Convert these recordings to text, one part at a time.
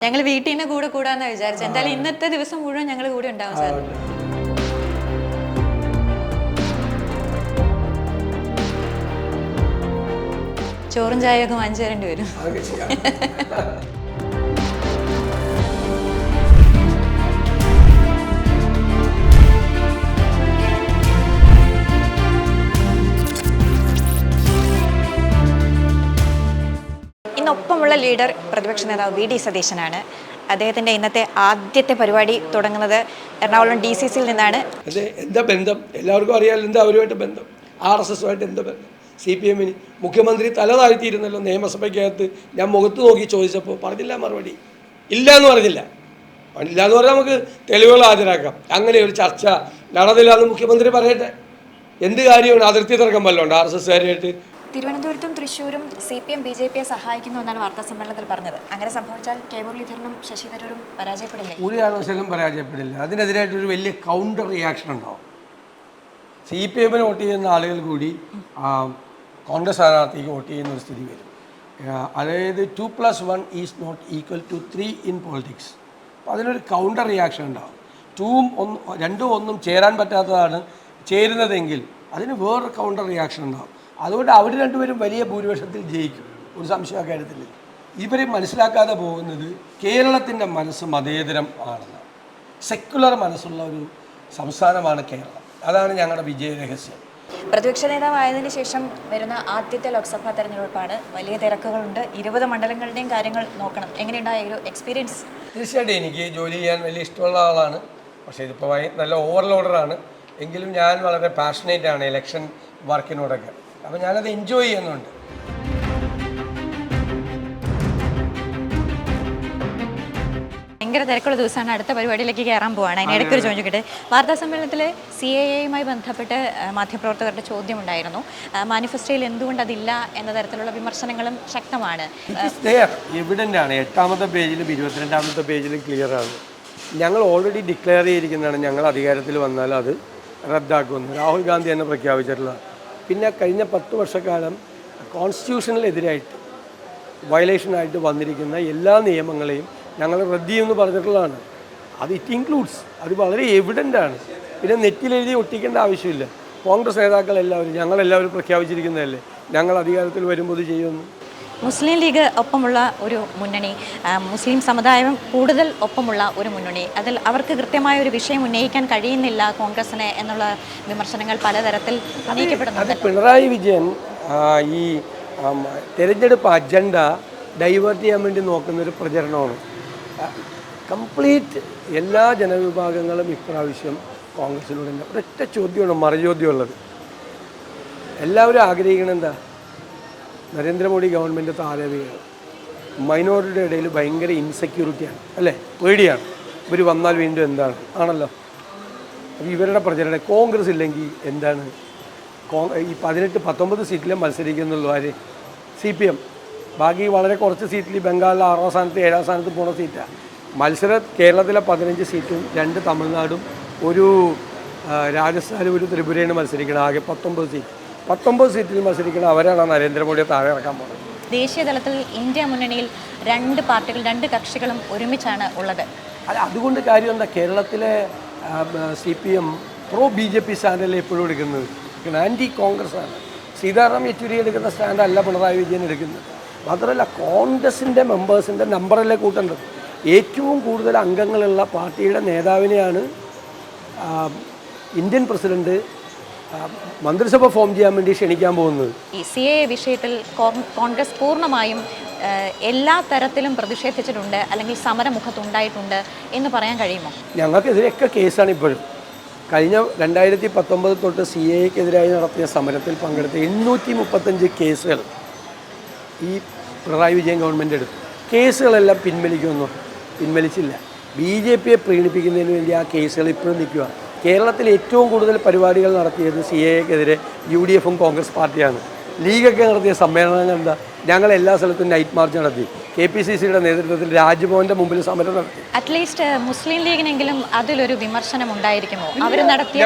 ഞങ്ങൾ വീട്ടിൽ നിന്ന് കൂടെ കൂടാന്ന് വിചാരിച്ചു. എന്തായാലും ഇന്നത്തെ ദിവസം മുഴുവൻ ഞങ്ങൾ കൂടെ ഉണ്ടാവും സാർ. ചോറും ചായയൊക്കെ വാങ്ങിച്ചു തരേണ്ടി വരും. അതൊക്കെ ലീഡർ പ്രതിപക്ഷ നേതാവ് വി ഡി സതീശനാണ്. അദ്ദേഹത്തിന്റെ ഇന്നത്തെ ആദ്യത്തെ പരിപാടി തുടങ്ങുന്നത് എറണാകുളം ഡി സി സിയിൽ നിന്നാണ്. അതെ എന്താ ബന്ധം? എല്ലാവർക്കും അറിയാമല്ലോ എന്താ അവരുമായിട്ട് ബന്ധം? ആർ എസ് എസുമായിട്ട് എന്താ ബന്ധം? സി പി എമ്മിന് മുഖ്യമന്ത്രി തല താഴ്ത്തിയിരുന്നല്ലോ നിയമസഭയ്ക്കകത്ത്. ഞാൻ മുഖത്ത് നോക്കി ചോദിച്ചപ്പോൾ പറഞ്ഞില്ല മറുപടി. ഇല്ല എന്ന് പറഞ്ഞില്ല. ഇല്ല എന്ന് പറഞ്ഞാൽ നമുക്ക് തെളിവുകൾ ഹാജരാക്കാം. അങ്ങനെ ഒരു ചർച്ച നടന്നില്ല എന്ന് മുഖ്യമന്ത്രി പറയട്ടെ. എന്ത് കാര്യമാണ്? അതിർത്തി തർക്കം വല്ലതുണ്ട് ആർ എസ് എസ്കാരുമായിട്ട്? തിരുവനന്തപുരത്തും തൃശ്ശൂരും C P M B J പിയെ സഹായിക്കുന്നു എന്നാണ് വാർത്താ സമ്മേളനത്തിൽ പറഞ്ഞത്. അങ്ങനെ സംഭവിച്ചാൽ കെ മുരളീധരനും ശശി തരൂരും പരാജയപ്പെടില്ല? ഒരു കാരണവശാലും പരാജയപ്പെടില്ല. അതിനെതിരായിട്ടൊരു വലിയ കൗണ്ടർ റിയാക്ഷൻ ഉണ്ടാവും. സി പി എമ്മിന് വോട്ട് ചെയ്യുന്ന ആളുകൾ കൂടി കോൺഗ്രസ് സ്ഥാനാർത്ഥിക്ക് വോട്ട് ചെയ്യുന്ന ഒരു സ്ഥിതി വരും. അതായത് two plus one is not equal to three in politics അപ്പോൾ അതിനൊരു കൗണ്ടർ റിയാക്ഷൻ ഉണ്ടാവും. ടൂവും ഒന്ന് രണ്ടും ഒന്നും ചേരാൻ പറ്റാത്തതാണ് ചേരുന്നതെങ്കിൽ അതിന് വേറൊരു കൗണ്ടർ റിയാക്ഷൻ ഉണ്ടാവും. അതുകൊണ്ട് അവർ രണ്ടുപേരും വലിയ ഭൂരിപക്ഷത്തിൽ ജയിക്കും. ഒരു സംശയ കാര്യത്തിൽ ഇവർ മനസ്സിലാക്കാതെ പോകുന്നത് കേരളത്തിന്റെ മനസ്സ് മതേതരം ആണെന്ന് സെക്യുലർ മനസ്സുള്ള ഒരു സംസ്ഥാനമാണ് കേരളം. അതാണ് ഞങ്ങളുടെ വിജയ രഹസ്യം പ്രതിപക്ഷ നേതാവായതിന് ശേഷം വരുന്ന ആദ്യത്തെ ലോക്സഭാ തെരഞ്ഞെടുപ്പാണ്. വലിയ തിരക്കുകളുണ്ട്. ഇരുപത് മണ്ഡലങ്ങളുടെയും കാര്യങ്ങൾ നോക്കണം. എങ്ങനെയുണ്ടായ ഒരു എക്സ്പീരിയൻസ് തീർച്ചയായിട്ടും എനിക്ക് ജോലി ചെയ്യാൻ വലിയ ഇഷ്ടമുള്ള ആളാണ്. പക്ഷേ ഇതിപ്പോൾ നല്ല ഓവർലോഡറാണ് എങ്കിലും ഞാൻ വളരെ പാഷനേറ്റ് ആണ് ഇലക്ഷൻ വർക്കിനോടൊക്കെ അപ്പോൾ ഞാനത് എൻജോയ് ചെയ്യുന്നുണ്ട്. ഭയങ്കര തിരക്കുള്ള ദിവസമാണ്. അടുത്ത പരിപാടിയിലേക്ക് കയറാൻ പോവാണ്. അതിനിടയ്ക്ക് ഒരു ചോദിക്കട്ടെ വാർത്താ സമ്മേളനത്തിൽ സി എ എയുമായി ബന്ധപ്പെട്ട് മാധ്യമപ്രവർത്തകരുടെ ചോദ്യമുണ്ടായിരുന്നു ഉണ്ടായിരുന്നു. മാനിഫെസ്റ്റോയിൽ എന്തുകൊണ്ട് അതില്ല എന്ന തരത്തിലുള്ള വിമർശനങ്ങളും ശക്തമാണ്. എവിഡന്റ് ആണ്. എട്ടാമത്തെ പേജിലും ഇരുപത്തിരണ്ടാമത്തെ പേജിലും ക്ലിയർ ആണ്. ഞങ്ങൾ ഓൾറെഡി ഡിക്ലെയർ ചെയ്തിരിക്കുന്നതാണ്. ഞങ്ങൾ അധികാരത്തിൽ വന്നാൽ അത് റദ്ദാക്കുമെന്ന്. രാഹുൽ ഗാന്ധി തന്നെ പ്രഖ്യാപിച്ചിട്ടുള്ളതാണ് പിന്നെ കഴിഞ്ഞ പത്ത് വർഷക്കാലം കോൺസ്റ്റിറ്റ്യൂഷനിലെതിരായിട്ട് വയലേഷനായിട്ട് വന്നിരിക്കുന്ന എല്ലാ നിയമങ്ങളെയും ഞങ്ങൾ റദ്ദ് എന്ന് പറഞ്ഞിട്ടുള്ളതാണ്. അത് ഇറ്റ് ഇൻക്ലൂഡ്സ്. അത് വളരെ എവിഡന്റ് ആണ്. പിന്നെ നെറ്റിലെഴുതി ഒട്ടിക്കേണ്ട ആവശ്യമില്ല. കോൺഗ്രസ് നേതാക്കളെല്ലാവരും ഞങ്ങളെല്ലാവരും പ്രഖ്യാപിച്ചിരിക്കുന്നതല്ലേ? ഞങ്ങൾ അധികാരത്തിൽ വരുമ്പോൾ ഇത് ചെയ്യുമെന്ന്. മുസ്ലിം ലീഗ് ഒപ്പമുള്ള ഒരു മുന്നണി മുസ്ലിം സമുദായം കൂടുതൽ ഒപ്പമുള്ള ഒരു മുന്നണി. അതിൽ അവർക്ക് കൃത്യമായ ഒരു വിഷയം ഉന്നയിക്കാൻ കഴിയുന്നില്ല കോൺഗ്രസിനെ എന്നുള്ള വിമർശനങ്ങൾ പലതരത്തിൽ ഉന്നയിക്കപ്പെടുന്നുണ്ട്. പിണറായി വിജയൻ ഈ തിരഞ്ഞെടുപ്പ് അജണ്ട ഡൈവേർട്ട് ചെയ്യാൻ വേണ്ടി നോക്കുന്ന ഒരു പ്രചരണമാണ് കംപ്ലീറ്റ് എല്ലാ ജനവിഭാഗങ്ങളും ഇപ്രാവശ്യം കോൺഗ്രസിലൂടെ. ഒരൊറ്റ ചോദ്യമാണ് മറുചോദ്യമുള്ളത്. എല്ലാവരും ആഗ്രഹിക്കണം എന്താ? നരേന്ദ്രമോദി ഗവൺമെന്റ് താഴെ വീഴണം മൈനോറിറ്റിയുടെ ഇടയിൽ ഭയങ്കര ഇൻസെക്യൂരിറ്റിയാണ് അല്ലേ? പേടിയാണ്. ഇവർ വന്നാൽ വീണ്ടും എന്താണ്? ആണല്ലോ. അപ്പോൾ ഇവരുടെ പ്രചരണം കോൺഗ്രസ് ഇല്ലെങ്കിൽ എന്താണ്? ഈ പതിനെട്ട് പത്തൊമ്പത് സീറ്റിലെ മത്സരിക്കുന്നുള്ളൂ ആര്? C P M. ബാക്കി വളരെ കുറച്ച് സീറ്റിൽ ബംഗാളിൽ ആറാം സ്ഥാനത്ത് ഏഴാം സ്ഥാനത്ത് പോണ സീറ്റാണ് മത്സര കേരളത്തിലെ പതിനഞ്ച് സീറ്റും രണ്ട് തമിഴ്നാടും ഒരു രാജസ്ഥാനും ഒരു ത്രിപുരയാണ് മത്സരിക്കുന്നത് ആകെ പത്തൊമ്പത് സീറ്റ്. പത്തൊമ്പത് സീറ്റിൽ മത്സരിക്കുന്ന അവരാണ് നരേന്ദ്രമോദിയെ താഴെ ഇറക്കാൻ പോകുന്നത്. ദേശീയ തലത്തിൽ ഇന്ത്യ മുന്നണിയിൽ രണ്ട് പാർട്ടികൾ രണ്ട് കക്ഷികളും ഒരുമിച്ചാണ് ഉള്ളത്. അല്ല അതുകൊണ്ട് കാര്യം എന്താ? കേരളത്തിലെ C P M pro B J P സ്റ്റാൻഡല്ലേ എപ്പോഴും എടുക്കുന്നത്? ആന്റി കോൺഗ്രസ് ആണ് സീതാറാം യെച്ചൂരി എടുക്കുന്ന സ്റ്റാൻഡ് അല്ല പിണറായി വിജയൻ എടുക്കുന്നത്. മാത്രമല്ല കോൺഗ്രസിന്റെ മെമ്പേഴ്സിന്റെ നമ്പറല്ലേ കൂട്ടേണ്ടത്? ഏറ്റവും കൂടുതൽ അംഗങ്ങളുള്ള പാർട്ടിയുടെ നേതാവിനെയാണ് ഇന്ത്യൻ പ്രസിഡന്റ് മന്ത്രിസഭ ഫോം ചെയ്യാൻ വേണ്ടി ക്ഷണിക്കാൻ പോകുന്നത്. ഈ സി എ വിഷയത്തിൽ കോൺഗ്രസ് പൂർണമായും എല്ലാ തരത്തിലും പ്രതിഷേധിച്ചിട്ടുണ്ട് അല്ലെങ്കിൽ സമരമുഖത്തുണ്ടായിട്ടുണ്ട് എന്ന് പറയാൻ കഴിയുമോ? ഞങ്ങൾക്കെതിരെയൊക്കെ കേസാണ് ഇപ്പോഴും. കഴിഞ്ഞ രണ്ടായിരത്തി പത്തൊമ്പത് തൊട്ട് സി എക്കെതിരായി നടത്തിയ സമരത്തിൽ പങ്കെടുത്ത എണ്ണൂറ്റി മുപ്പത്തഞ്ച് കേസുകൾ ഈ പിണറായി വിജയൻ ഗവൺമെന്റ് എടുത്തു. കേസുകളെല്ലാം പിൻവലിക്കുമെന്നു പിൻവലിച്ചില്ല. ബി ജെ പിയെ പ്രീണിപ്പിക്കുന്നതിന് വേണ്ടി ആ കേസുകൾ ഇപ്പോഴും നിൽക്കുക കേരളത്തിൽ ഏറ്റവും കൂടുതൽ പരിപാടികൾ നടത്തിയത് സി എക്കെതിരെ യു ഡി എഫും കോൺഗ്രസ് പാർട്ടിയാണ്. ലീഗൊക്കെ നടത്തിയ സമ്മേളനങ്ങൾ എന്താ? ഞങ്ങൾ എല്ലാ സ്ഥലത്തും നൈറ്റ് മാർച്ച് നടത്തി. കെ പി സി സിയുടെ നേതൃത്വത്തിൽ രാജ്ഭവന്റെ മുമ്പിൽ സമരം നടത്തി. അറ്റ്ലീസ്റ്റ് മുസ്ലിം ലീഗിനെങ്കിലും അതിലൊരു വിമർശനം ഉണ്ടായിരിക്കുമോ അവർ നടത്തിയ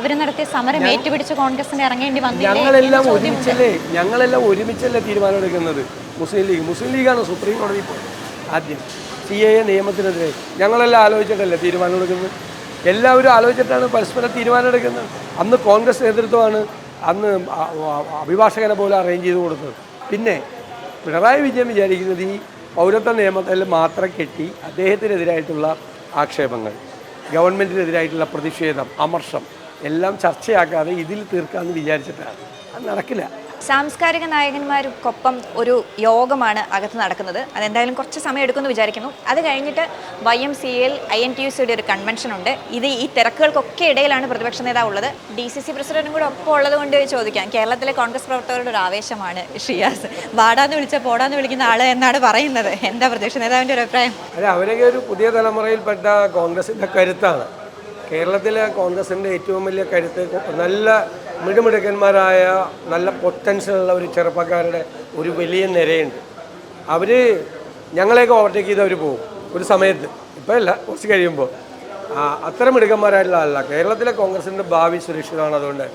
അവർ നടത്തിയ സമരം ഏറ്റുപിടിച്ച് കോൺഗ്രസിന് ഇറങ്ങേണ്ടി വന്നില്ലേ ഞങ്ങളെല്ലാം ഒരുമിച്ചല്ലേ? ഞങ്ങളെല്ലാം ഒരുമിച്ചല്ലേ തീരുമാനമെടുക്കുന്നത് മുസ്ലിം ലീഗ്. മുസ്ലിം ലീഗാണ് സുപ്രീം കോടതി പോയത്. ആദ്യം. സി എ നിയമത്തിനെതിരെ. ഞങ്ങളെല്ലാം ആലോചിച്ചിട്ടല്ലേ തീരുമാനം എടുക്കുന്നത്? എല്ലാവരും ആലോചിച്ചിട്ടാണ് പരസ്പരം തീരുമാനം എടുക്കുന്നത്. അന്ന് കോൺഗ്രസ് നേതൃത്വമാണ് അന്ന് അഭിഭാഷകനെ പോലെ അറേഞ്ച് ചെയ്ത് കൊടുത്തത്. പിന്നെ പിണറായി വിജയൻ വിചാരിക്കുന്നത് ഈ പൗരത്വ നിയമത്തിൽ മാത്രം കെട്ടി അദ്ദേഹത്തിനെതിരായിട്ടുള്ള ആക്ഷേപങ്ങൾ ഗവൺമെന്റിനെതിരായിട്ടുള്ള പ്രതിഷേധം അമർഷം എല്ലാം ചർച്ചയാക്കാതെ ഇതിൽ തീർക്കാമെന്ന് വിചാരിച്ചിട്ടാണ്. അത് നടക്കില്ല. സാംസ്കാരിക നായകന്മാർക്കൊപ്പം ഒരു യോഗമാണ് അകത്ത് നടക്കുന്നത്. അതെന്തായാലും കുറച്ച് സമയം എടുക്കുമെന്ന് വിചാരിക്കുന്നു. അത് കഴിഞ്ഞിട്ട് Y M C L I N T U സിയുടെ ഒരു കൺവെൻഷൻ ഉണ്ട് ഇത് ഈ തിരക്കുകൾക്കൊക്കെ ഇടയിലാണ് പ്രതിപക്ഷ നേതാവ് ഉള്ളത് ഡി സി സി പ്രസിഡന്റും കൂടെ ഒപ്പം ഉള്ളത് കൊണ്ട് ചോദിക്കാം. കേരളത്തിലെ കോൺഗ്രസ് പ്രവർത്തകരുടെ ഒരു ആവേശമാണ് ഷിയാസ്. വാടാന്ന് വിളിച്ച പോടാന്ന് വിളിക്കുന്ന ആൾ എന്നാണ് പറയുന്നത്. എന്താ പ്രതിപക്ഷ നേതാവിന്റെ ഒരു അഭിപ്രായം? അല്ല അവരൊക്കെ ഒരു പുതിയ തലമുറയിൽപ്പെട്ട കോൺഗ്രസിന്റെ കരുത്താണ്. കേരളത്തിലെ കോൺഗ്രസിന്റെ ഏറ്റവും വലിയ കരുത്ത് നല്ല മിടുമിടുക്കന്മാരായ നല്ല പൊട്ടൻഷ്യലുള്ള ഒരു ചെറുപ്പക്കാരുടെ ഒരു വലിയ നിരയുണ്ട്. അവർ ഞങ്ങളെയൊക്കെ ഓവർടേക്ക് ചെയ്ത് അവർ പോകും. ഒരു സമയത്ത്. ഇപ്പോൾ അല്ല കുറച്ച് കഴിയുമ്പോൾ ആ, അത്ര മിടുക്കന്മാരായിട്ടുള്ള ആളല്ല. കേരളത്തിലെ കോൺഗ്രസിന്റെ ഭാവി സുരക്ഷിതമാണ് അതുകൊണ്ട്.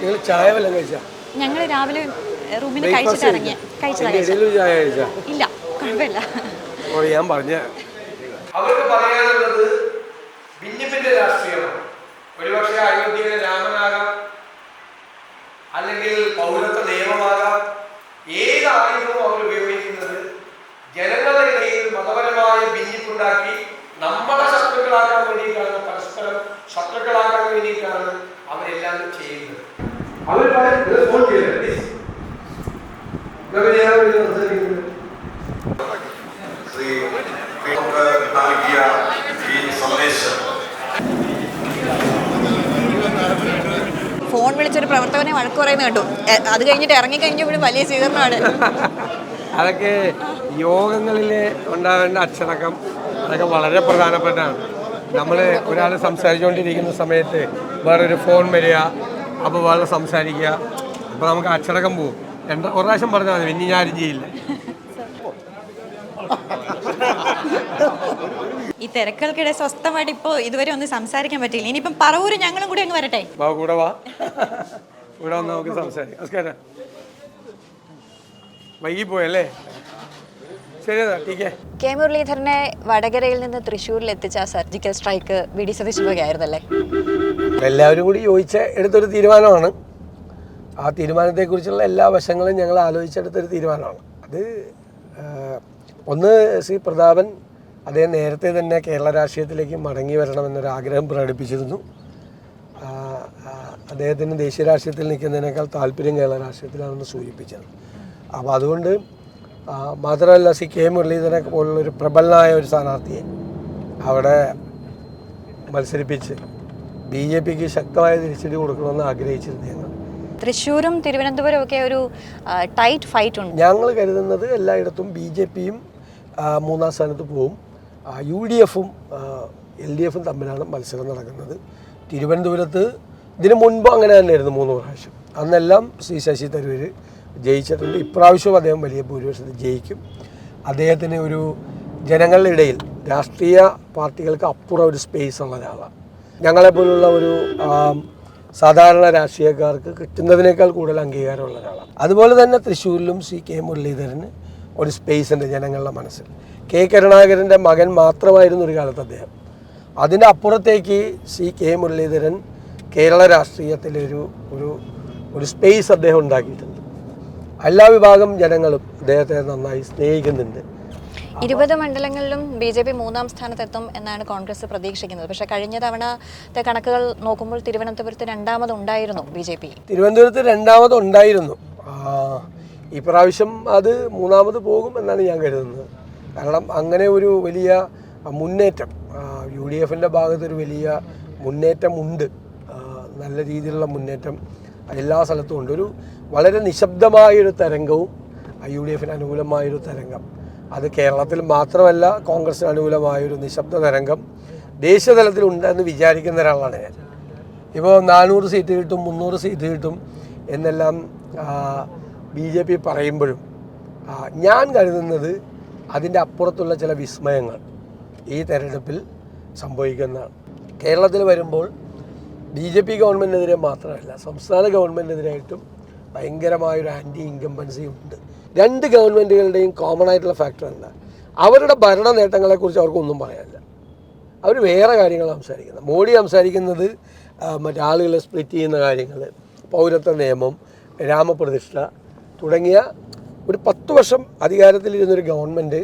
നിങ്ങൾ ചായ വല്ലതും കഴിച്ചാൽ ഞങ്ങൾ രാവിലെ റൂമിൽ ചായ കഴിച്ചാൽ ഇല്ല കുഴപ്പമില്ല. ഞാൻ പറഞ്ഞ അവർക്ക് പറയാനുള്ളത് ഭിന്നിപ്പിന്റെ രാഷ്ട്രീയമാണ് ഒരുപക്ഷെ അയോധ്യയിലെ രാമനാകാം അല്ലെങ്കിൽ പൗരത്വ നിയമമാകാം ഏത് ആയുധവും അവർ ഉപയോഗിക്കുന്നത് ജനങ്ങളുടെ ഇടയിൽ മതപരമായ ഭിന്നിപ്പുണ്ടാക്കി നമ്മളെ ശത്രുക്കളാക്കാൻ വേണ്ടിയിട്ടാണ് പരസ്പരം ശത്രുക്കളാക്കാൻ വേണ്ടിയിട്ടാണ് അവരെല്ലാം ചെയ്യുന്നത്. അവർ ഫോൺ ചെയ്തത് സംസാരിക്കുന്നത് ശ്രീ നമുക്ക് നൽകിയ ഈ സന്ദേശം ഫോൺ വിളിച്ചൊരു പ്രവർത്തകനെ വഴക്ക് പറയുന്നത് കേട്ടു. അത് കഴിഞ്ഞിട്ട് ഇറങ്ങി കഴിഞ്ഞപ്പോഴും വലിയ സ്വീകരണമാണ്. അതൊക്കെ യോഗങ്ങളിൽ ഉണ്ടാവേണ്ട അച്ചടക്കം അതൊക്കെ വളരെ പ്രധാനപ്പെട്ടാണ് നമ്മൾ ഒരാൾ സംസാരിച്ചുകൊണ്ടിരിക്കുന്ന സമയത്ത് വേറൊരു ഫോൺ വരിക അപ്പോൾ വേറെ സംസാരിക്കുക അപ്പോൾ നമുക്ക് അച്ചടക്കം പോകും രണ്ട് ഒരു പ്രാവശ്യം പറഞ്ഞാൽ മതി ഇനി ഞാൻ ചെയ്യില്ല. ഈ തിരക്കുകൾക്കിടെ സ്വസ്ഥമായിട്ട് ഇപ്പോൾ ഇതുവരെ ഒന്നും സംസാരിക്കാൻ പറ്റില്ല ഇനിയിപ്പം പറവൂര് ഞങ്ങളും കൂടി അങ്ങ് വരട്ടെ. വാ കൂടെ വാ. കൂടെ വന്ന് നമുക്ക് സംസാരിക്കാം. നമസ്കാരം. വൈകിപ്പോയല്ലേ കെ. മുരളീധരനെ വടകരയിൽ നിന്ന് തൃശ്ശൂരിൽ എത്തിച്ച ആ surgical strike V D Satheesan എല്ലാവരും കൂടി യോജിച്ച എടുത്തൊരു തീരുമാനമാണ്. ആ തീരുമാനത്തെക്കുറിച്ചുള്ള എല്ലാ വശങ്ങളും ഞങ്ങൾ ആലോചിച്ചെടുത്തൊരു തീരുമാനമാണ്. അത് ഒന്ന് ശ്രീ പ്രതാപൻ അദ്ദേഹം നേരത്തെ തന്നെ കേരള രാഷ്ട്രീയത്തിലേക്ക് മടങ്ങി വരണമെന്നൊരു ആഗ്രഹം പ്രകടിപ്പിച്ചിരുന്നു. അദ്ദേഹത്തിന് ദേശീയ രാഷ്ട്രീയത്തിൽ നിൽക്കുന്നതിനേക്കാൾ താല്പര്യം കേരള രാഷ്ട്രീയത്തിലാണെന്ന് സൂചിപ്പിച്ചത്. അപ്പോൾ അതുകൊണ്ട് മാത്രമല്ല സി കെ മുരളീധരനെ പോലുള്ള ഒരു പ്രബലനായ ഒരു സ്ഥാനാർത്ഥിയെ അവിടെ മത്സരിപ്പിച്ച് ബി ജെ പിക്ക് ശക്തമായ തിരിച്ചടി കൊടുക്കണമെന്ന് ആഗ്രഹിച്ചിരുന്നു ഞങ്ങൾ. തൃശ്ശൂരും തിരുവനന്തപുരം ഒക്കെ ഒരു ടൈറ്റ് ഫൈറ്റ് ഉണ്ട്. ഞങ്ങൾ കരുതുന്നത് എല്ലായിടത്തും ബി ജെ പിയും മൂന്നാം സ്ഥാനത്ത് പോവും യു ഡി എഫും എൽ ഡി എഫും തമ്മിലാണ് മത്സരം നടക്കുന്നത്. തിരുവനന്തപുരത്ത് ഇതിനു മുൻപ് അങ്ങനെ തന്നെയായിരുന്നു മൂന്ന് പ്രാവശ്യം. അന്നെല്ലാം ശ്രീ ശശി തരൂർ ജയിച്ചിട്ടുണ്ട്. ഇപ്രാവശ്യവും അദ്ദേഹം വലിയ ഭൂരിപക്ഷത്തിൽ ജയിക്കും. അദ്ദേഹത്തിന് ഒരു ജനങ്ങളുടെ ഇടയിൽ രാഷ്ട്രീയ പാർട്ടികൾക്ക് അപ്പുറം ഒരു സ്പേസ് ഉള്ള ഒരാളാണ്. ഞങ്ങളെപ്പോലുള്ള ഒരു സാധാരണ രാഷ്ട്രീയക്കാർക്ക് കിട്ടുന്നതിനേക്കാൾ കൂടുതൽ അംഗീകാരമുള്ള ഒരാളാണ്. അതുപോലെ തന്നെ തൃശ്ശൂരിലും സി കെ മുരളീധരന് ഒരു സ്പേസ് ഉണ്ട് ജനങ്ങളുടെ മനസ്സിൽ. കെ കരുണാകരന്റെ മകൻ മാത്രമായിരുന്നു ഒരു കാലത്ത് അദ്ദേഹം. അതിന്റെ അപ്പുറത്തേക്ക് സി കെ മുരളീധരൻ കേരള രാഷ്ട്രീയത്തിലൊരു ഒരു ഒരു സ്പേസ് അദ്ദേഹം ഉണ്ടാക്കിയിട്ടുണ്ട്. എല്ലാ വിഭാഗം ജനങ്ങളും അദ്ദേഹത്തെ നന്നായി സ്നേഹിക്കുന്നുണ്ട്. ഇരുപത് മണ്ഡലങ്ങളിലും ബി ജെ പി മൂന്നാം സ്ഥാനത്തെത്തും എന്നാണ് കോൺഗ്രസ് പ്രതീക്ഷിക്കുന്നത്. പക്ഷേ കഴിഞ്ഞ തവണത്തെ കണക്കുകൾ നോക്കുമ്പോൾ തിരുവനന്തപുരത്ത് രണ്ടാമത് ഉണ്ടായിരുന്നു ബി ജെ പി. തിരുവനന്തപുരത്ത് രണ്ടാമത് ഉണ്ടായിരുന്നു. ഇപ്രാവശ്യം ഈ പ്രാവശ്യം അത് മൂന്നാമത് പോകും എന്നാണ് ഞാൻ കരുതുന്നത്. കാരണം അങ്ങനെ ഒരു വലിയ മുന്നേറ്റം യു ഡി എഫിന്റെ ഭാഗത്ത് ഒരു വലിയ മുന്നേറ്റമുണ്ട്. നല്ല രീതിയിലുള്ള മുന്നേറ്റം എല്ലാ സ്ഥലത്തും ഉണ്ട്. ഒരു വളരെ നിശബ്ദമായൊരു തരംഗവും യു ഡി എഫിന് അനുകൂലമായൊരു തരംഗം. അത് കേരളത്തിൽ മാത്രമല്ല കോൺഗ്രസിന് അനുകൂലമായൊരു നിശബ്ദ തരംഗം ദേശീയതലത്തിൽ ഉണ്ടെന്ന് വിചാരിക്കുന്ന ഒരാളാണ് ഞാൻ. ഇപ്പോൾ നാനൂറ് സീറ്റ് കിട്ടും മുന്നൂറ് സീറ്റ് കിട്ടും എന്നെല്ലാം ബി ജെ പി പറയുമ്പോഴും ഞാൻ കരുതുന്നത് അതിന്റെ അപ്പുറത്തുള്ള ചില വിസ്മയങ്ങൾ ഈ തെരഞ്ഞെടുപ്പിൽ സംഭവിക്കുന്നതാണ്. കേരളത്തിൽ വരുമ്പോൾ ബി ജെ പി ഗവൺമെന്റിനെതിരെ മാത്രമല്ല സംസ്ഥാന ഗവൺമെന്റിനെതിരായിട്ടും ഭയങ്കരമായൊരു ആന്റി ഇൻകംബൻസി ഉണ്ട്. രണ്ട് ഗവൺമെന്റുകളുടെയും കോമൺ ആയിട്ടുള്ള ഫാക്ടർ എന്താ? അവരുടെ ഭരണ നേട്ടങ്ങളെക്കുറിച്ച് അവർക്കൊന്നും പറയാനില്ല. അവർ വേറെ കാര്യങ്ങൾ സംസാരിക്കുന്നത്. മോഡി സംസാരിക്കുന്നത് മറ്റേ ആളുകളെ സ്പ്ലിറ്റ് ചെയ്യുന്ന കാര്യങ്ങൾ പൗരത്വ നിയമം രാമപ്രതിഷ്ഠ തുടങ്ങിയ ഒരു പത്ത് വർഷം അധികാരത്തിലിരുന്നൊരു ഗവൺമെന്റ്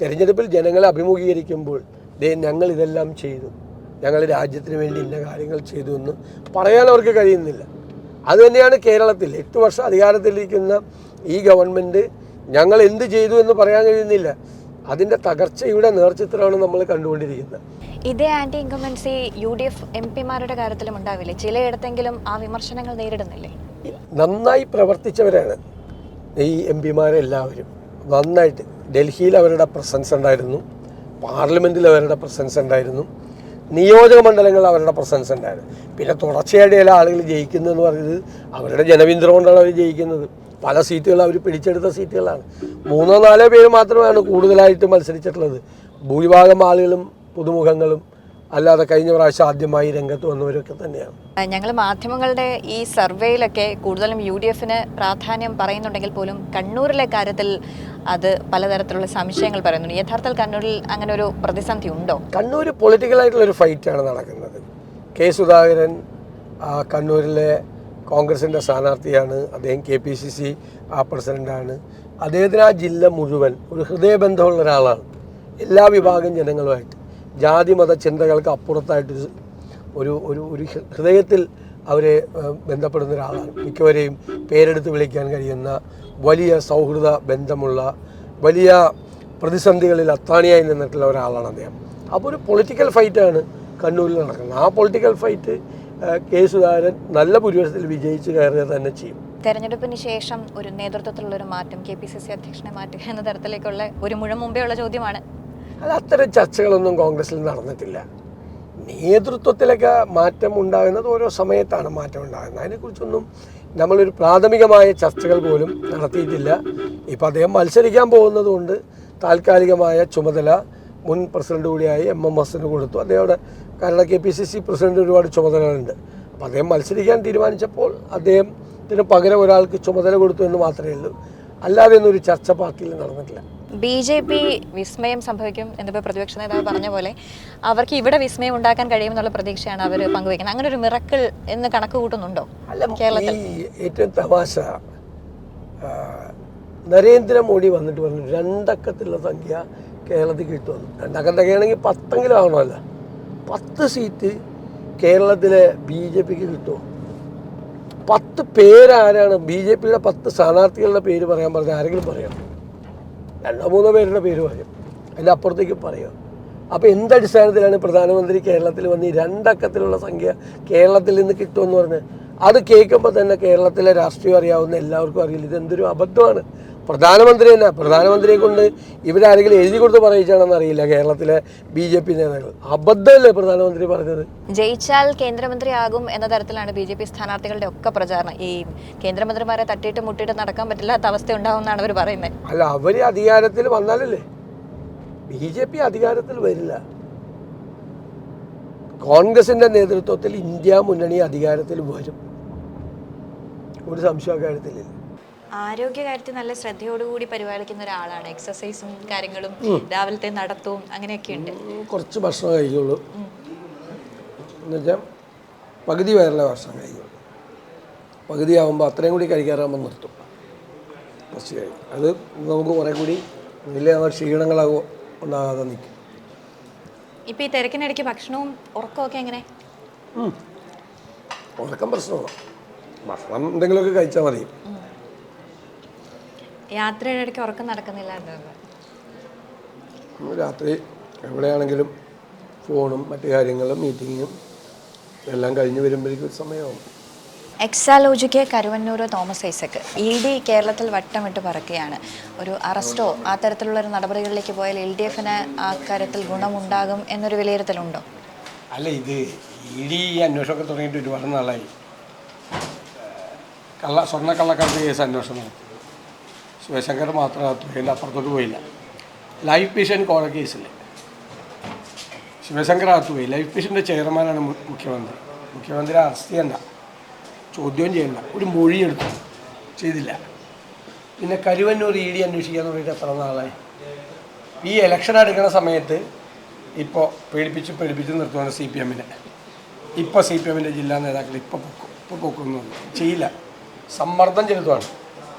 തിരഞ്ഞെടുപ്പിൽ ജനങ്ങളെ അഭിമുഖീകരിക്കുമ്പോൾ ദേ ഞങ്ങൾ ഇതെല്ലാം ചെയ്തു. ഞങ്ങൾ രാജ്യത്തിന് വേണ്ടി ഇന്ന കാര്യങ്ങൾ ചെയ്തു എന്ന് പറയാൻ അവർക്ക് കഴിയുന്നില്ല. അതുതന്നെയാണ് കേരളത്തിൽ എട്ട് വർഷം അധികാരത്തിലിരിക്കുന്ന ഈ ഗവൺമെന്റ് ഞങ്ങൾ എന്ത് ചെയ്തു എന്ന് പറയാൻ കഴിയുന്നില്ല. അതിന്റെ തകർച്ചയുടെ നേർചിത്രമാണ് നമ്മൾ കണ്ടുകൊണ്ടിരിക്കുന്നത്. ഇതേ anti incumbency U D F M പിമാരുടെ കാര്യത്തിലും ഉണ്ടാവില്ലേ? ചിലയിടത്തെങ്കിലും ആ വിമർശനങ്ങൾ നേരിടുന്നില്ലേ? നന്നായി പ്രവർത്തിച്ചവരാണ്. ഈ എം പിമാരെല്ലാവരും നന്നായിട്ട് ഡൽഹിയിൽ അവരുടെ പ്രസൻസ് ഉണ്ടായിരുന്നു. പാർലമെന്റിൽ അവരുടെ പ്രസൻസ് ഉണ്ടായിരുന്നു. നിയോജക മണ്ഡലങ്ങളിൽ അവരുടെ പ്രസൻസ് ഉണ്ടായിരുന്നു. പിന്നെ തുടർച്ചയായിട്ട് ചില ആളുകൾ ജയിക്കുന്നതെന്ന് പറയുന്നത് അവരുടെ ജനവിന്ദ്രം കൊണ്ടാണ് അവർ ജയിക്കുന്നത്. പല സീറ്റുകൾ അവർ പിടിച്ചെടുത്ത സീറ്റുകളാണ്. മൂന്നോ നാലോ പേര് മാത്രമാണ് കൂടുതലായിട്ട് മത്സരിച്ചിട്ടുള്ളത്. ഭൂരിഭാഗം ആളുകളും പുതുമുഖങ്ങളും അല്ലാതെ കഴിഞ്ഞ പ്രാവശ്യം ആദ്യമായി രംഗത്ത് വന്നവരൊക്കെ തന്നെയാണ്. ഞങ്ങൾ മാധ്യമങ്ങളുടെ ഈ സർവേയിലൊക്കെ കൂടുതലും യു ഡി എഫിന് പ്രാധാന്യം പറയുന്നുണ്ടെങ്കിൽ പോലും കണ്ണൂരിലെ കാര്യത്തിൽ അത് പലതരത്തിലുള്ള സംശയങ്ങൾ പറയുന്നുണ്ട്. യഥാർത്ഥത്തിൽ കണ്ണൂരിൽ അങ്ങനെ ഒരു പ്രതിസന്ധി ഉണ്ടോ? കണ്ണൂർ പൊളിറ്റിക്കലായിട്ടുള്ളൊരു ഫൈറ്റാണ് നടക്കുന്നത്. കെ സുധാകരൻ കണ്ണൂരിലെ കോൺഗ്രസിന്റെ സ്ഥാനാർത്ഥിയാണ്. അദ്ദേഹം കെ പി സി സി പ്രസിഡന്റാണ് അദ്ദേഹത്തിന് ആ ജില്ല മുഴുവൻ ഒരു ഹൃദയബന്ധമുള്ള ഒരാളാണ്. എല്ലാ വിഭാഗം ജനങ്ങളുമായിട്ട്. ജാതി മത ചിന്തകൾക്ക് അപ്പുറത്തായിട്ട് ഒരു ഒരു ഒരു ഹൃദയത്തിൽ അവരെ ബന്ധപ്പെടുന്ന ഒരാളാണ്. മിക്കവരെയും പേരെടുത്ത് വിളിക്കാൻ കഴിയുന്ന വലിയ സൗഹൃദ ബന്ധമുള്ള വലിയ പ്രതിസന്ധികളിൽ അത്താണിയായി നിന്നിട്ടുള്ള ഒരാളാണ് അദ്ദേഹം. അപ്പോൾ ഒരു പൊളിറ്റിക്കൽ ഫൈറ്റാണ് കണ്ണൂരിൽ നടക്കുന്നത്. ആ പൊളിറ്റിക്കൽ ഫൈറ്റ് കെ സുധാകരൻ നല്ല ഭൂരിപക്ഷത്തിൽ വിജയിച്ച് കയറുക തന്നെ ചെയ്യും. തെരഞ്ഞെടുപ്പിന് ശേഷം ഒരു നേതൃത്വത്തിലുള്ള ഒരു മാറ്റം കെ പി സി സി അധ്യക്ഷനെ മാറ്റുക എന്ന തരത്തിലേക്കുള്ള ഒരു മുഴ മുമ്പേ ഉള്ള ചോദ്യമാണ് അല്ല അത്തരം ചർച്ചകളൊന്നും കോൺഗ്രസിൽ നടന്നിട്ടില്ല. നേതൃത്വത്തിലൊക്കെ മാറ്റം ഉണ്ടാകുന്നത് ഓരോ സമയത്താണ് മാറ്റം ഉണ്ടാകുന്നത്. അതിനെക്കുറിച്ചൊന്നും നമ്മളൊരു പ്രാഥമികമായ ചർച്ചകൾ പോലും നടത്തിയിട്ടില്ല. ഇപ്പം അദ്ദേഹം മത്സരിക്കാൻ പോകുന്നത് കൊണ്ട് താൽക്കാലികമായ ചുമതല മുൻ പ്രസിഡന്റ് കൂടിയായി എം എം എസിന് കൊടുത്തു. അദ്ദേഹം കാരണം K P C C president ഒരുപാട് ചുമതലകളുണ്ട്. അപ്പോൾ അദ്ദേഹം മത്സരിക്കാൻ തീരുമാനിച്ചപ്പോൾ അദ്ദേഹത്തിന് പകരം ഒരാൾക്ക് ചുമതല കൊടുത്തു എന്ന് മാത്രമേ ഉള്ളൂ. അല്ലാതെ ഒന്നും ഒരു ചർച്ച പാർട്ടിയിൽ നടന്നിട്ടില്ല. ബി ജെ പി വിസ്മയം സംഭവിക്കും എന്നിപ്പോൾ പ്രതിപക്ഷ നേതാവ് പറഞ്ഞ പോലെ അവർക്ക് ഇവിടെ വിസ്മയം ഉണ്ടാക്കാൻ കഴിയുമെന്നുള്ള പ്രതീക്ഷയാണ് അവർ പങ്കുവയ്ക്കുന്നത്. അങ്ങനെ ഒരു മിറക്കിൾ എന്ന് കണക്ക് കൂട്ടുന്നുണ്ടോ കേരളത്തിൽ? ഏറ്റവും തമാശ നരേന്ദ്രമോദി വന്നിട്ട് പറഞ്ഞു രണ്ടക്കത്തിലുള്ള സംഖ്യ കേരളത്തിൽ കിട്ടുമെന്ന്. രണ്ടക്കത്തൊക്കെ ആണെങ്കിൽ പത്തെങ്കിലും ആവണമല്ല. പത്ത് സീറ്റ് കേരളത്തിലെ ബി ജെ പിക്ക് കിട്ടുമോ? പത്ത് പേരാരാണ് ബി ജെ പിയുടെ പത്ത് സ്ഥാനാർത്ഥികളുടെ പേര് പറയാൻ പറഞ്ഞാൽ ആരെങ്കിലും പറയാം. രണ്ടോ മൂന്നോ പേരുടെ പേര് പറയും. അതിന്റെ അപ്പുറത്തേക്ക് പറയാം. അപ്പോൾ എന്തടിസ്ഥാനത്തിലാണ് പ്രധാനമന്ത്രി കേരളത്തിൽ വന്ന് ഈ രണ്ടക്കത്തിലുള്ള സംഖ്യ കേരളത്തിൽ നിന്ന് കിട്ടുമെന്ന് പറഞ്ഞ്? അത് കേൾക്കുമ്പോൾ തന്നെ കേരളത്തിലെ രാഷ്ട്രീയം അറിയാവുന്ന എല്ലാവർക്കും അറിയില്ല. ഇതെന്തൊരു അബദ്ധമാണ്. പ്രധാനമന്ത്രി തന്നെ പ്രധാനമന്ത്രിയെ കൊണ്ട് ഇവരാരെങ്കിലും എഴുതി കൊടുത്ത് പറയിച്ചാണെന്ന് അറിയില്ല കേരളത്തിലെ ബി ജെ പി നേതാക്കൾ. അബദ്ധമല്ലേ പ്രധാനമന്ത്രി പറഞ്ഞത്? ജയിച്ചാൽ കേന്ദ്രമന്ത്രിയാകും എന്ന തരത്തിലാണ് ബി ജെ പി സ്ഥാനാർത്ഥികളുടെ ഒക്കെ പ്രചാരണം. ഈ കേന്ദ്രമന്ത്രിമാരെ തട്ടിയിട്ട് മുട്ടിയിട്ട് നടക്കാൻ പറ്റില്ലാത്ത അവസ്ഥ ഉണ്ടാവുമെന്നാണ് അവർ പറയുന്നത്. അല്ല അവർ അധികാരത്തിൽ വന്നാലല്ലേ? ബി ജെ പി അധികാരത്തിൽ വരില്ല. കോൺഗ്രസിന്റെ നേതൃത്വത്തിൽ ഇന്ത്യ മുന്നണി അധികാരത്തിൽ വരും. ഒരു സംശയ കാര്യത്തിലില്ല. ആരോഗ്യകാര്യത്തിൽ നല്ല ശ്രദ്ധയോടുകൂടി പരിപാലിക്കുന്ന ഒരാളാണ്. എക്സസൈസും കാര്യങ്ങളും രാവിലത്തെ നടത്തവും അങ്ങനെയൊക്കെ ഉണ്ട്. കുറച്ച് ഭക്ഷണം കഴിക്കുള്ളൂ. എന്നുവെച്ചാൽ പകുതി വയറിലെ ഭക്ഷണം കഴിക്കുള്ളൂ. പകുതി ആകുമ്പോൾ അത്രയും കൂടി കഴിക്കാറാകുമ്പോൾ നിർത്തും. കുറച്ച് കഴിക്കും അത് നമുക്ക് കുറേ കൂടി വലിയ ക്ഷീണങ്ങളാകോ ഉണ്ടാകാതെ നിൽക്കും ഇപ്പം ഈ തിരക്കിനിടയ്ക്ക് ഭക്ഷണവും ഉറക്കമൊക്കെ എങ്ങനെ? ഉറക്കം പ്രശ്നമാണ്. ഭക്ഷണം എന്തെങ്കിലുമൊക്കെ കഴിച്ചാൽ മതി. യാത്രയുടെ ഇടയ്ക്ക് ഉറക്കം നടക്കുന്നില്ല എന്ന് രാത്രി എവിടെയാണെങ്കിലും ഫോണും മറ്റു കാര്യങ്ങളും മീറ്റിങ്ങും എല്ലാം കഴിഞ്ഞു വരുമ്പോഴേക്കും ഒരു സമയമാവും. എക്സാലോജിക്ക് കരുവന്നൂർ തോമസ് ഐസക്ക്. ഇ ഡി കേരളത്തിൽ വട്ടമിട്ട് പറക്കുകയാണ്. ഒരു അറസ്റ്റോ ആ തരത്തിലുള്ള ഒരു നടപടികളിലേക്ക് പോയാൽ എൽ ഡി എഫിന് ആ കാര്യത്തിൽ ഗുണമുണ്ടാകും എന്നൊരു വിലയിരുത്തലുണ്ടോ? അല്ല ഇത് ഇ ഡി ഈ അന്വേഷണമൊക്കെ തുടങ്ങിയിട്ട് ഒരുപാട് നാളായി. കള്ള സ്വർണക്കള്ളക്കടത്ത് കേസ് അന്വേഷണം നടത്തി. ശിവശങ്കർ മാത്രം അതിന്റെ അപ്പുറത്തോട്ട് പോയില്ല. ലൈഫ് മിഷൻ കോഴ കേസിൽ ശിവശങ്കർ അകത്ത് പോയി ലൈഫ് മിഷന്റെ ചെയർമാനാണ് മുഖ്യമന്ത്രി. മുഖ്യമന്ത്രി അറസ്റ്റ് ചെയ്യണ്ട. ചോദ്യം ചെയ്യണ്ട. ഒരു മൊഴി എടുത്തു ചെയ്തില്ല. പിന്നെ കരുവന്നൂർ ഇ ഡി അന്വേഷിക്കാന്ന് പറഞ്ഞിട്ട് എത്ര നാളായി? ഈ ഇലക്ഷൻ എടുക്കുന്ന സമയത്ത് ഇപ്പോൾ പേടിപ്പിച്ച് പേടിപ്പിച്ച് നിർത്തുവാണ് സി പി എമ്മിനെ ഇപ്പോൾ സി പി എമ്മിന്റെ ജില്ലാ നേതാക്കൾ ഇപ്പോൾ പൊക്കും ഇപ്പോൾ പൊക്കുന്നു ചെയ്യില്ല. സമ്മർദ്ദം ചെലുത്തുവാണ്.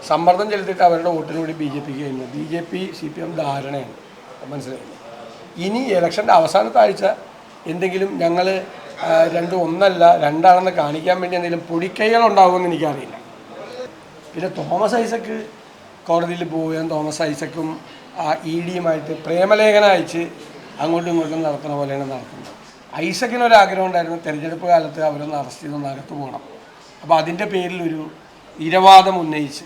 സമ്മർദ്ദം ചെലുത്തിയിട്ട് അവരുടെ വോട്ടിന് കൂടി ബി ജെ പിക്ക് കഴിഞ്ഞു. B J P C P M ധാരണയാണ്. മനസ്സിലായില്ലേ ഇനി ഇലക്ഷന്റെ അവസാനത്തെ ആഴ്ച എന്തെങ്കിലും ഞങ്ങൾ രണ്ട് ഒന്നല്ല രണ്ടാണെന്ന് കാണിക്കാൻ വേണ്ടി എന്തെങ്കിലും പൊടിക്കൈകൾ ഉണ്ടാകുമെന്ന് എനിക്കറിയില്ല. പിന്നെ തോമസ് ഐസക്ക് കോടതിയിൽ പോവുകയും തോമസ് ഐസക്കും ഇ ഡിയുമായിട്ട് പ്രേമലേഖനം അയച്ച് അങ്ങോട്ടും ഇങ്ങോട്ടും നടത്തുന്ന പോലെയാണ് നടക്കുന്നത്. ഐസക്കിന് ഒരു ആഗ്രഹം ഉണ്ടായിരുന്നു തിരഞ്ഞെടുപ്പ് കാലത്ത് അവരൊന്ന് അറസ്റ്റ് ചെയ്തൊന്ന് അകത്ത് പോകണം. അപ്പോൾ അതിന്റെ പേരിലൊരു ഇരവാദം ഉന്നയിച്ച്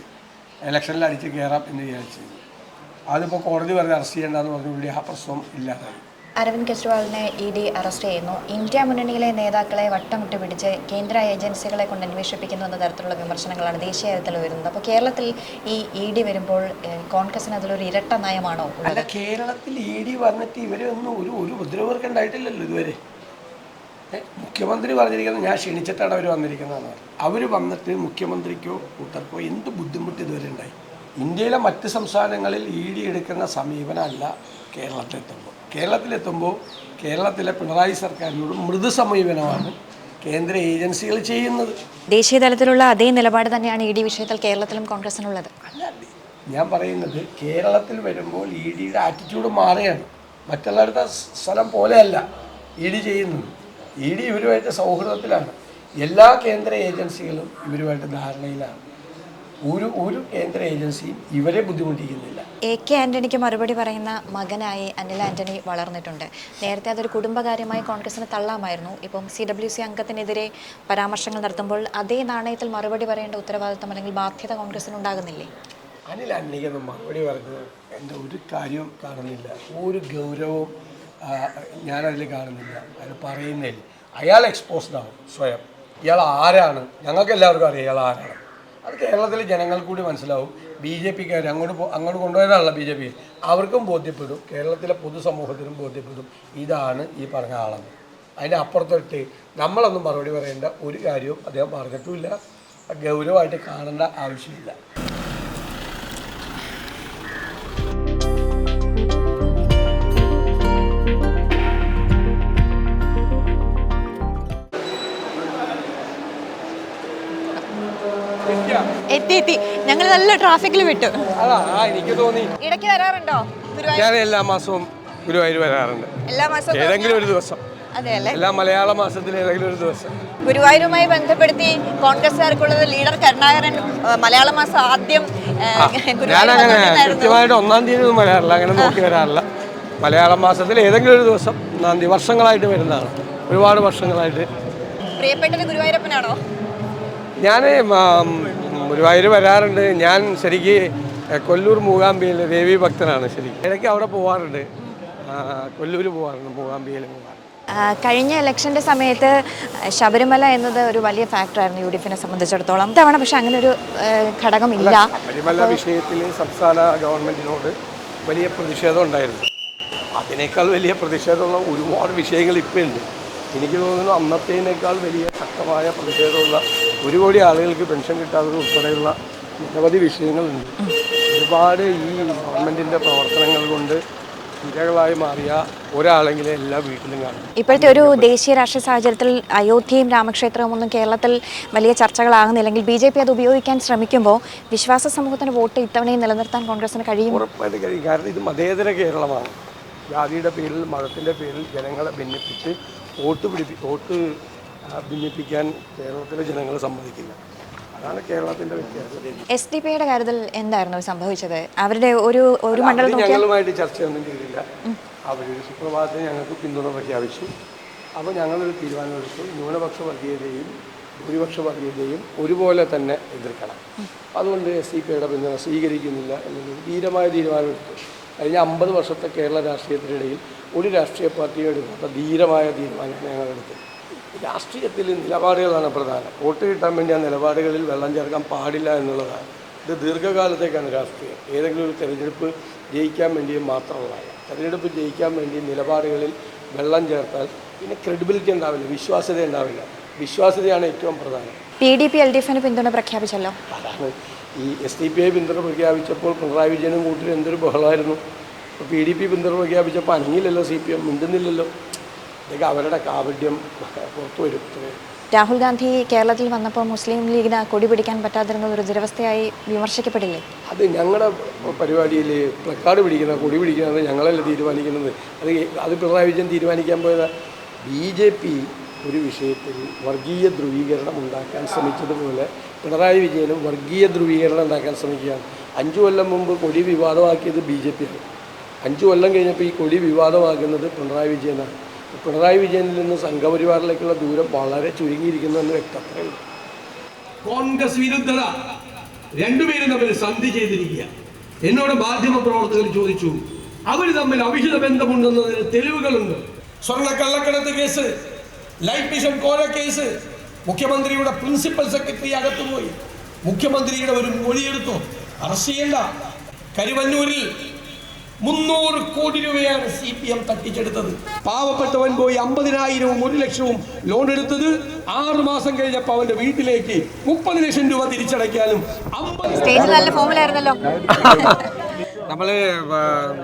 ഇലക്ഷനിൽ അടിച്ച് കയറാം എന്ന് വിചാരിച്ചു. അതിപ്പോൾ കോടതി വെറുതെ അറസ്റ്റ് ചെയ്യേണ്ടെന്ന് വലിയ ആ പ്രശ്നം ഇല്ലാതായി. അരവിന്ദ് കെജ്രിവാളിനെ ഇ ഡി അറസ്റ്റ് ചെയ്യുന്നു. ഇന്ത്യ മുന്നണിയിലെ നേതാക്കളെ വട്ടമിട്ട് പിടിച്ച് കേന്ദ്ര ഏജൻസികളെ കൊണ്ട് അന്വേഷിപ്പിക്കുന്നു എന്ന തരത്തിലുള്ള വിമർശനങ്ങളാണ് ദേശീയ തലത്തിൽ വരുന്നത് അപ്പോൾ കേരളത്തിൽ ഈ ഇ ഡി വരുമ്പോൾ കോൺഗ്രസിന് അതിലൊരു ഇരട്ട നയമാണോ അല്ല കേരളത്തിൽ ഇ ഡി വന്നിട്ട് ഇവരെ ഒന്നും ഒരു ഒരു ഉപദ്രവർക്ക് ഉണ്ടായിട്ടില്ലല്ലോ ഇതുവരെ. മുഖ്യമന്ത്രി പറഞ്ഞിരിക്കുന്നത് ഞാൻ ക്ഷണിച്ചിട്ടാണ് അവർ വന്നിരിക്കുന്നതെന്ന് അവർ വന്നിട്ട് മുഖ്യമന്ത്രിക്കോ കൂട്ടർക്കോ എന്ത് ബുദ്ധിമുട്ട് ഇതുവരെ ഉണ്ടായി? ഇന്ത്യയിലെ മറ്റ് സംസ്ഥാനങ്ങളിൽ ഇ ഡി എടുക്കുന്ന സമീപനമല്ല കേരളത്തിലെത്തുമ്പോൾ. കേരളത്തിലെത്തുമ്പോൾ കേരളത്തിലെ പിണറായി സർക്കാരിനോട് മൃദു സമീപനമാണ് കേന്ദ്ര ഏജൻസികൾ ചെയ്യുന്നത്. ദേശീയ തലത്തിലുള്ള അതേ നിലപാട് തന്നെയാണ് ഇ ഡി വിഷയത്തിൽ കേരളത്തിലും കോൺഗ്രസിനുള്ളത്. അല്ല ഞാൻ പറയുന്നത് കേരളത്തിൽ വരുമ്പോൾ ഇ ഡിയുടെ ആറ്റിറ്റ്യൂഡ് മാറുകയാണ്. മറ്റുള്ളവരുടെ സ്ഥലം പോലെയല്ല ഇ ഡി ചെയ്യുന്നത്. ഇ ഡി ഇവരുമായിട്ട് സൗഹൃദത്തിലാണ്. എല്ലാ കേന്ദ്ര ഏജൻസികളും ഇവരുമായിട്ട് ധാരണയിലാണ്. ഒരു ഒരു കേന്ദ്ര ഏജൻസിയും ഇവരെ ബുദ്ധിമുട്ടിക്കുന്നില്ല. എ കെ ആന്റണിക്ക് മറുപടി പറയുന്ന മകനായി അനിൽ ആന്റണി വളർന്നിട്ടുണ്ട്. നേരത്തെ അതൊരു കുടുംബകാര്യമായി കോൺഗ്രസിന് തള്ളാമായിരുന്നു. ഇപ്പം സി ഡബ്ല്യു സി അംഗത്തിനെതിരെ പരാമർശങ്ങൾ നടത്തുമ്പോൾ അതേ നാണയത്തിൽ മറുപടി പറയേണ്ട ഉത്തരവാദിത്തം അല്ലെങ്കിൽ ബാധ്യത കോൺഗ്രസിന് ഉണ്ടാകുന്നില്ലേ അനിൽ ആന്റണിക്ക് മറുപടി പറഞ്ഞത് എന്റെ ഒരു കാര്യവും കാണുന്നില്ല. ഒരു ഗൗരവവും ഞാനതിൽ കാണുന്നില്ല. അത് പറയുന്നില്ല അയാൾ എക്സ്പോസ്ഡ് ആവും സ്വയം. ഇയാൾ ആരാണ്? ഞങ്ങൾക്ക് എല്ലാവർക്കും അറിയാം ഇയാൾ ആരാണ്. അത് കേരളത്തിലെ ജനങ്ങൾ കൂടി മനസ്സിലാവും. ബി ജെ പിക്കാർ അങ്ങോട്ട് അങ്ങോട്ട് കൊണ്ടുപോയതാണല്ലോ ബി ജെ പി. അവർക്കും ബോധ്യപ്പെടും. കേരളത്തിലെ പൊതുസമൂഹത്തിനും ബോധ്യപ്പെടും. ഇതാണ് ഈ പറഞ്ഞ ആളെന്ന്. അതിന്റെ അപ്പുറത്തൊട്ട് നമ്മളൊന്നും മറുപടി പറയേണ്ട ഒരു കാര്യവും അദ്ദേഹം പറഞ്ഞിട്ടുമില്ല. ഗൗരവമായിട്ട് കാണേണ്ട ആവശ്യമില്ല. എത്തി എത്തി ഞങ്ങൾ നല്ല ട്രാഫിക്കിൽ വിട്ടു. എനിക്ക് തോന്നി. ഇടയ്ക്ക് വരാറുണ്ടോ? ഞാൻ എല്ലാ മാസവും ഗുരുവായൂർ വരാറുണ്ട്. എല്ലാ മാസവും ഏതെങ്കിലും ഒരു ദിവസം. എല്ലാ മലയാള മാസത്തിൽ ഏതെങ്കിലും ഒരു ദിവസം. ഗുരുവായൂരുമായി ബന്ധപ്പെടുത്തി കോൺഗ്രസ്സുകാർക്കുള്ളത് ലീഡർ കരുണാകരൻ മലയാള മാസം ആദ്യം ഞാനങ്ങനെ കൃത്യമായിട്ട് ഒന്നാം തീയതി ഒന്നും വരാറില്ല അങ്ങനെ നോക്കി വരാറില്ല. മലയാള മാസത്തിൽ ഏതെങ്കിലും ഒരു ദിവസം ഒന്നാം തീയതി വർഷങ്ങളായിട്ട് വരുന്നതാണ്. ഒരുപാട് വർഷങ്ങളായിട്ട്. പ്രിയപ്പെട്ടത് ഗുരുവായൂരപ്പനാണോ? ഞാൻ ഗുരുവായൂർ വരാറുണ്ട്. ഞാൻ ശരിക്ക് കൊല്ലൂർ മൂകാംബിയിൽ ദേവി ഭക്തനാണ് ശരിക്കും. ഇടയ്ക്ക് അവിടെ പോവാറുണ്ട്. കൊല്ലൂർ പോവാറുണ്ട് മൂകാംബിയിൽ പോകാറുണ്ട് കഴിഞ്ഞ ഇലക്ഷന്റെ സമയത്ത് ശബരിമല എന്നത് ഒരു വലിയ ഫാക്ടറായിരുന്നു യു ഡി എഫിനെ സംബന്ധിച്ചിടത്തോളം. തവണ പക്ഷെ അങ്ങനെ ഒരു ഘടകമില്ല. ശബരിമല വിഷയത്തിൽ സംസ്ഥാന ഗവൺമെന്റിനോട് വലിയ പ്രതിഷേധം ഉണ്ടായിരുന്നു. അതിനേക്കാൾ വലിയ പ്രതിഷേധമുള്ള ഒരുപാട് വിഷയങ്ങൾ ഇപ്പോൾ ഉണ്ട് എനിക്ക് തോന്നുന്നു അന്നത്തേനേക്കാൾ വലിയ ശക്തമായ പ്രതിഷേധമുള്ള ഒരു കോടി ആളുകൾക്ക് പെൻഷൻ കിട്ടാത്തത് ഉൾപ്പെടെയുള്ള നിരവധി വിഷയങ്ങളുണ്ട്. ഒരുപാട് ഈ ഗവൺമെന്റിന്റെ പ്രവർത്തനങ്ങൾ കൊണ്ട് ഇരകളായി മാറിയ ഒരാളെങ്കിലും എല്ലാ വീട്ടിലും കാണും. ഇപ്പോഴത്തെ ഒരു ദേശീയ രാഷ്ട്രീയ സാഹചര്യത്തിൽ അയോധ്യയും രാമക്ഷേത്രവും ഒന്നും കേരളത്തിൽ വലിയ ചർച്ചകളാകുന്നില്ലെങ്കിൽ ബി ജെ പി അത് ഉപയോഗിക്കാൻ ശ്രമിക്കുമ്പോൾ വിശ്വാസ സമൂഹത്തിന് വോട്ട് ഇത്തവണയും നിലനിർത്താൻ കോൺഗ്രസിന് കഴിയും? ഉറപ്പായിട്ട് കഴിയും. കാരണം ഇത് മതേതര കേരളമാണ്. ജാതിയുടെ പേരിൽ മതത്തിന്റെ പേരിൽ ജനങ്ങളെ ഭിന്നിപ്പിച്ച് വോട്ട് പിടിപ്പി വോട്ട് ഭിന്നിപ്പിക്കാൻ കേരളത്തിലെ ജനങ്ങൾ സമ്മതിക്കില്ല. അതാണ് കേരളത്തിന്റെ വ്യത്യാസം. എസ് ഡി പിയുടെ കാര്യത്തിൽ എന്തായിരുന്നു സംഭവിച്ചത്? അവരുടെ ഒരു ഒരു മണ്ഡലം ഞങ്ങളുമായിട്ട് ചർച്ചയൊന്നും ചെയ്തില്ല. അവരൊരു സുപ്രഭാതത്തിന് ഞങ്ങൾക്ക് പിന്തുണ പ്രഖ്യാപിച്ചു. അപ്പോൾ ഞങ്ങളൊരു തീരുമാനമെടുത്തു ന്യൂനപക്ഷ വർഗീയതയും ഭൂരിപക്ഷ വർഗീയതയും ഒരുപോലെ തന്നെ എതിർക്കണം. അതുകൊണ്ട് എസ് ഡി പിയുടെ പിന്തുണ സ്വീകരിക്കുന്നില്ല എന്നൊരു ധീരമായ തീരുമാനമെടുത്തു കഴിഞ്ഞ അമ്പത് വർഷത്തെ കേരള രാഷ്ട്രീയത്തിനിടയിൽ ഒരു രാഷ്ട്രീയ പാർട്ടിയും എടുക്കാത്ത ധീരമായ തീരുമാനം ഞങ്ങളെടുത്തു രാഷ്ട്രീയത്തിൽ നിലപാടുകളാണ് പ്രധാനം. വോട്ട് കിട്ടാൻ വേണ്ടി ആ നിലപാടുകളിൽ വെള്ളം ചേർക്കാൻ പാടില്ല എന്നുള്ളതാണ്. ഇത് ദീർഘകാലത്തേക്കാണ് രാഷ്ട്രീയം. ഏതെങ്കിലും ഒരു തെരഞ്ഞെടുപ്പ് ജയിക്കാൻ വേണ്ടി മാത്രമുള്ളതാണ് തെരഞ്ഞെടുപ്പ് ജയിക്കാൻ വേണ്ടി നിലപാടുകളിൽ വെള്ളം ചേർത്താൽ പിന്നെ ക്രെഡിബിലിറ്റി ഉണ്ടാവില്ല വിശ്വാസ്യത ഉണ്ടാവില്ല. വിശ്വാസ്യതയാണ് ഏറ്റവും പ്രധാനം. P D P L D എഫിന് പിന്തുണ പ്രഖ്യാപിച്ചല്ലോ? അതാണ് ഈ എസ് ഡി പി ഐ പിന്തുണ പ്രഖ്യാപിച്ചപ്പോൾ പിണറായി വിജയനും കൂട്ടിൽ എന്തൊരു ബഹളമായിരുന്നു ഇപ്പോൾ പി ഡി പി പിന്തുണ പ്രഖ്യാപിച്ചപ്പോൾ അനങ്ങില്ലല്ലോ സി പി എം മിണ്ടുന്നില്ലല്ലോ. ഇതൊക്കെ അവരുടെ കാവഢ്യം പുറത്തു വരും. രാഹുൽ ഗാന്ധി കേരളത്തിൽ വന്നപ്പോൾ മുസ്ലിം ലീഗിന് കൊടി പിടിക്കാൻ പറ്റാതിരുന്നത് ഒരു ദുരവസ്ഥയായി വിമർശിക്കപ്പെടില്ലേ അത് ഞങ്ങളുടെ പരിപാടിയിൽ പ്ലക്കാർഡ് പിടിക്കുന്ന കൊടി പിടിക്കുന്നത് ഞങ്ങളല്ല തീരുമാനിക്കുന്നത്. അത് അത് പിണറായി വിജയൻ തീരുമാനിക്കാൻ പോയത്. ബി ജെ പി ഒരു വിഷയത്തിൽ വർഗീയ ധ്രുവീകരണം ഉണ്ടാക്കാൻ ശ്രമിച്ചതുപോലെ പിണറായി വിജയനും വർഗീയ ധ്രുവീകരണം ഉണ്ടാക്കാൻ ശ്രമിക്കുകയാണ്. അഞ്ചു കൊല്ലം മുമ്പ് കൊടി വിവാദമാക്കിയത് ബി ജെ പിയാണ് അഞ്ചു കൊല്ലം കഴിഞ്ഞപ്പോൾ ഈ കൊടി വിവാദമാക്കുന്നത് പിണറായി വിജയനാണ്. പിണറായി വിജയനിൽ നിന്ന് സംഘപരിവാറിലേക്കുള്ള ദൂരം വളരെ ചുരുങ്ങിയിരിക്കുന്നു എന്ന് വ്യക്തമാണ് കോൺഗ്രസ് വിരുദ്ധത രണ്ടുപേരും തമ്മിൽ സന്ധി ചെയ്തിരിക്കുക. എന്നോട് മാധ്യമ പ്രവർത്തകർ ചോദിച്ചു അവർ തമ്മിൽ അവിഹിത ബന്ധമുണ്ടെന്നതിന് തെളിവുകളുണ്ട്. സ്വർണ കള്ളക്കടത്ത് കേസ്. ലൈഫ് മിഷൻ കോല കേസ്. മുഖ്യമന്ത്രിയുടെ പ്രിൻസിപ്പൽ സെക്രട്ടറി അകത്തുപോയി. മുഖ്യമന്ത്രിയുടെ ഒരു മൊഴിയെടുത്തു. അറസ്റ്റ് ചെയ്യണ്ട. കരുവന്നൂരിൽ മുന്നൂറ് കോടി രൂപയാണ് സി പി എം തട്ടിച്ചെടുത്തത്. പാവപ്പെട്ടവൻ പോയി അമ്പതിനായിരവും ഒരു ലക്ഷവും ലോൺ എടുത്തത് ആറു മാസം കഴിഞ്ഞപ്പോൾ അവന്റെ വീട്ടിലേക്ക് മുപ്പത് ലക്ഷം രൂപ തിരിച്ചടയ്ക്കാനും നമ്മൾ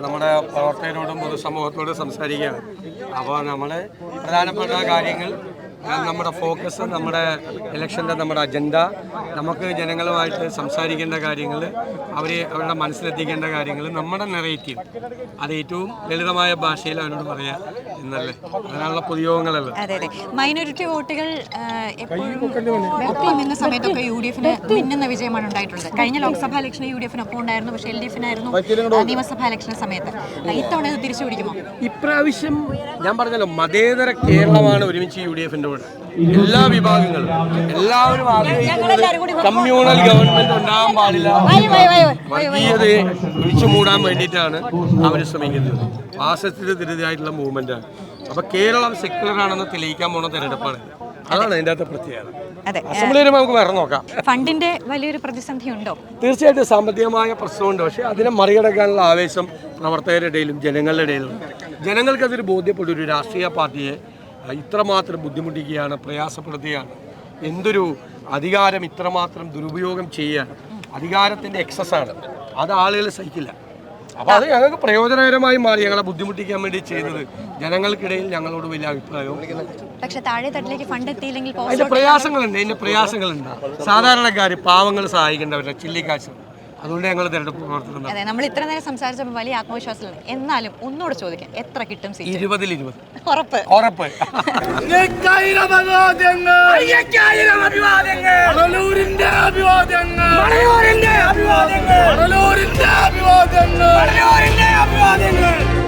നമ്മുടെ പ്രവർത്തകരോടും പൊതുസമൂഹത്തോടും സംസാരിക്കുകയാണ് അപ്പോൾ നമ്മൾ പ്രധാനപ്പെട്ട കാര്യങ്ങൾ നമ്മുടെ ഫോക്കസ് നമ്മുടെ ഇലക്ഷന്റെ നമ്മുടെ അജണ്ട നമുക്ക് ജനങ്ങളുമായിട്ട് സംസാരിക്കേണ്ട കാര്യങ്ങൾ അവർ അവരുടെ മനസ്സിലെത്തിക്കേണ്ട കാര്യങ്ങൾ നമ്മുടെ നെറേറ്റീവ് അത് ഏറ്റവും ലളിതമായ ഭാഷയിൽ അവരോട് പറയാം എന്നല്ലേ. അതിനുള്ള പൊതുയോഗങ്ങളല്ലേ. അതെ അതെ. മൈനോറിറ്റി വോട്ടുകൾ എപ്പോഴും നിന്ന സമയത്തൊക്കെ യു ഡി എഫിന് മിന്നുന്ന വിജയമാണ് ഉണ്ടായിട്ടുള്ളത്. കഴിഞ്ഞ ലോക്സഭാ ഇലക്ഷന് യു ഡി എഫിന് ഒപ്പം ഉണ്ടായിരുന്നു പക്ഷേ എൽ ഡി എഫിനായിരുന്നു നിയമസഭാ ഇലക്ഷൻ സമയത്ത്. ഇത്തവണ ഇത് തിരിച്ചു പിടിക്കുമോ? ഇപ്രാവശ്യം ഞാൻ പറഞ്ഞല്ലോ മതേതര കേരളമാണ് ഒരുമിച്ച് യു ഡി എഫിന്റെ എല്ലാ വിഭാഗങ്ങളും. എല്ലാവരും ആഗ്രഹിക്കുന്നത് കമ്മ്യൂണൽ ഗവൺമെന്റ് ഉണ്ടാകാൻ പാടില്ല. വർഗീയതയെ ഒഴിച്ചു മൂടാൻ വേണ്ടിയിട്ടാണ് അവർ ശ്രമിക്കുന്നത്. ആസത്തിനെതിരെതിരായിട്ടുള്ള മൂവ്മെന്റ് ആണ്. അപ്പൊ കേരളം സെക്യുലർ ആണെന്ന് തെളിയിക്കാൻ പോണ തെരഞ്ഞെടുപ്പാണ്. അതാണ് അതിന്റെ അകത്തെ പ്രത്യേകത. അതെ അസംബ്ലി വരുമ്പോൾ നമുക്ക് വേറെ നോക്കാം. ഫണ്ടിന്റെ വലിയൊരു പ്രതിസന്ധി ഉണ്ടോ? തീർച്ചയായിട്ടും സാമ്പത്തികമായ പ്രശ്നമുണ്ട്. പക്ഷേ അതിനെ മറികടക്കാനുള്ള ആവേശം പ്രവർത്തകരുടെ ഇടയിലും ജനങ്ങളുടെ ഇടയിലും. ജനങ്ങൾക്കതൊരു ബോധ്യപ്പെട്ടു ഒരു രാഷ്ട്രീയ പാർട്ടിയെ ഇത്രമാത്രം ബുദ്ധിമുട്ടിക്കുകയാണ് പ്രയാസപ്പെടുത്തുകയാണ് എന്തൊരു അധികാരം ഇത്രമാത്രം ദുരുപയോഗം ചെയ്യാൻ? അധികാരത്തിന്റെ എക്സസ് ആണ്. അത് ആളുകൾ സഹിക്കില്ല. അപ്പോൾ അത് ഞങ്ങൾക്ക് പ്രയോജനകരമായി മാറി. ഞങ്ങളെ ബുദ്ധിമുട്ടിക്കാൻ വേണ്ടി ചെയ്തത് ജനങ്ങൾക്കിടയിൽ ഞങ്ങളോട് വലിയ അഭിപ്രായവും. പക്ഷെ താഴെ തട്ടിലേക്ക് ഫണ്ട് എത്തിയില്ലെങ്കിൽ അതിന്റെ പ്രയാസങ്ങളുണ്ട് അതിന്റെ പ്രയാസങ്ങളുണ്ട്. സാധാരണക്കാർ പാവങ്ങൾ സഹായിക്കേണ്ടവരുടെ ചില്ലിക്കാശ്. അതുകൊണ്ട് ഞങ്ങൾ തിരഞ്ഞെടുപ്പ് പ്രവർത്തനം അതെ നമ്മൾ ഇത്ര നേരം സംസാരിച്ചപ്പോൾ വലിയ ആത്മവിശ്വാസമുണ്ട് എന്നാലും ഒന്നുകൂടെ ചോദിക്കാം എത്ര കിട്ടും സീറ്റ് ഇരുപതിൽ ഇരുപത്. ഉറപ്പ്. ഉറപ്പ്. അഭിവാദ്യങ്ങൾ അഭിവാദ്യങ്ങൾ